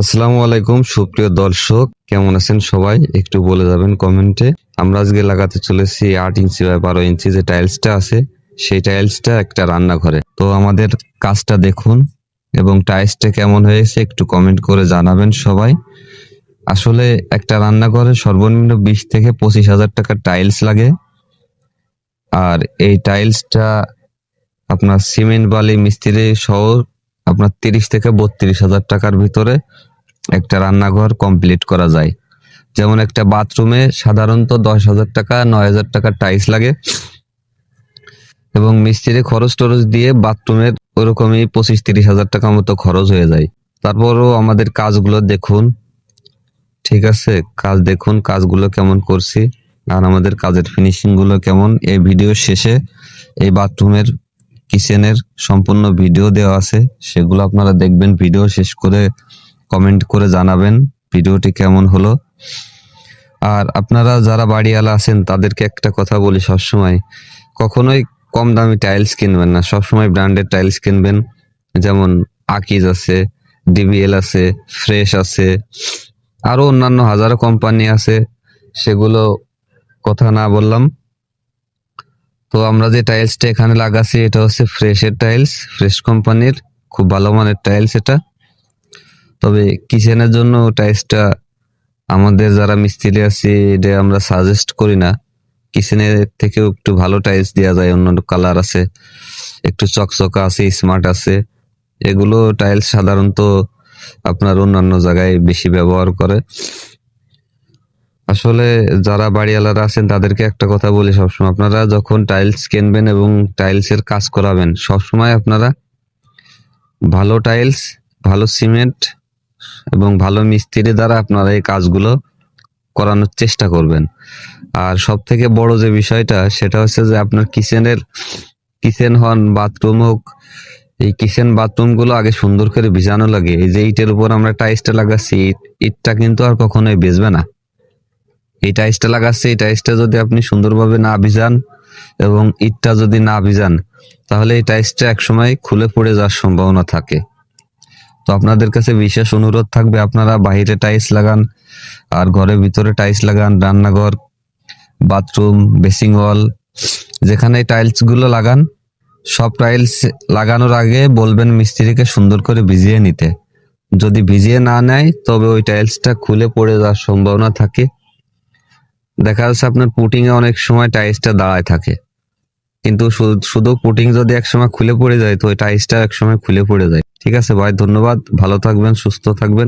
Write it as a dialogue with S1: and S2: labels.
S1: আসসালামু আলাইকুম, সুপ্রিয় দর্শক। কেমন আছেন সবাই? একটু বলে যাবেন কমেন্টে। আমরা আজকে লাগাতে চলেছি আট ইঞ্চি বা বারো ইঞ্চি যে টাইলসটা আছে, সেই টাইলসটা একটা রান্নাঘরে। তো আমাদের কাজটা দেখুন এবং টাইলসটা কেমন হয়েছে একটু কমেন্ট করে জানাবেন সবাই। আসলে একটা রান্নাঘরে সর্বনিম্ন বিশ থেকে পঁচিশ হাজার টাকার টাইলস লাগে। আর এই টাইলসটা আপনার সিমেন্ট, বালি, মিস্ত্রি সহ আপনার তিরিশ থেকে বত্রিশ হাজার টাকার ভিতরে একটা রান্নাঘর কমপ্লিট করা যায়। যেমন একটা বাথরুমে সাধারণত দশ হাজার টাকা, নয় হাজার টাকা টাইলস লাগে। এবং মিস্ত্রি খরচ টরচ দিয়ে বাথরুমের ওরকমই পঁচিশ তিরিশ হাজার টাকা মতো খরচ হয়ে যায়। তারপরও আমাদের কাজগুলো দেখুন। ঠিক আছে, কাজ দেখুন, কাজগুলো কেমন করছি। আর আমাদের কাজের ফিনিশিংগুলো কেমন। এই ভিডিও শেষে এই বাথরুমের কিচেনের সম্পূর্ণ ভিডিও দেওয়া আছে। সেগুলো আপনারা দেখবেন ভিডিও শেষ করে কমেন্ট করে জানাবেন ভিডিওটি কেমন হলো। আর আপনারা যারা বাড়িওয়ালা আছেন, তাদেরকে একটা কথা বলি সবসময়, কখনোই কম দামি টাইলস কিনবেন না। সবসময় ব্র্যান্ডেড টাইলস কিনবেন। যেমন আকিজ আছে ডিবিএল আছে ফ্রেশ আছে, আরও অন্যান্য হাজারো কোম্পানি আছে, সেগুলো কথা না বললাম। তো আমরা যে টাইলসটা এখানে লাগাচ্ছি, এটা হচ্ছে ফ্রেশের টাইলস ফ্রেশ কোম্পানির খুব ভালো মানের টাইলস এটা। তবে কিচেনের জন্য টাইলসটা আমাদের যারা মিস্ত্রি আছি, এটা আমরা সাজেস্ট করি না। কিচেনের থেকেও একটু ভালো টাইলস দেওয়া যায়, অন্য কালার আছে, একটু চকচকা আছে, স্মার্ট আছে। এগুলো টাইলস সাধারণত আপনার অন্যান্য জায়গায় বেশি ব্যবহার করে। আসলে যারা বাড়িওয়ালারা আছেন, তাদেরকে একটা কথা বলি সবসময়, আপনারা যখন টাইলস কিনবেন এবং টাইলসের কাজ করাবেন, সবসময় আপনারা ভালো টাইলস, ভালো সিমেন্ট এবং ভালো মিস্ত্রি দ্বারা আপনারা এই কাজগুলো করানোর চেষ্টা করবেন। আর সব থেকে বড় যে বিষয়টা, সেটা হচ্ছে যে আপনার কিচেনের, কিচেন হন, বাথরুম হোক, এই কিচেন বাথরুমগুলো আগে সুন্দর করে ভিজানো লাগে। এই যে ইটের উপর আমরা টাইলসটা লাগাচ্ছি, ইটটা কিন্তু আর কখনোই বেচবে না। এই টাইসটা লাগাচ্ছে, এই টাইলসটা যদি আপনি সুন্দরভাবে না ভিজান এবং ইটটা যদি না ভিজান, তাহলে এই টাইলসটা একসময় খুলে পড়ে যাওয়ার সম্ভাবনা থাকে। তো আপনাদের কাছে বিশেষ অনুরোধ থাকবে, আপনারা বাইরে টাইলস লাগান, আর ঘরের ভিতরে টাইলস লাগান, রান্নাঘর, বাথরুম বেসিং ওয়াল যেখানে টাইলসগুলো লাগান, সব টাইলস লাগানোর আগে বলবেন মিস্ত্রিকে সুন্দর করে ভিজিয়ে নিতে। যদি ভিজিয়ে না নেয়, তবে ওই টাইলসটা খুলে পড়ে যাওয়ার সম্ভাবনা থাকে। দেখা যাচ্ছে আপনার পুটিং এ অনেক সময় টাইলসটা দাঁড়ায় থাকে। কিন্তু শুধু পুটিং যদি একসময় খুলে পড়ে যায়, তো ওই টাইলসটা একসময় খুলে পড়ে যায়। ঠিক আছে ভাই ধন্যবাদ। ভালো থাকবেন সুস্থ থাকবেন।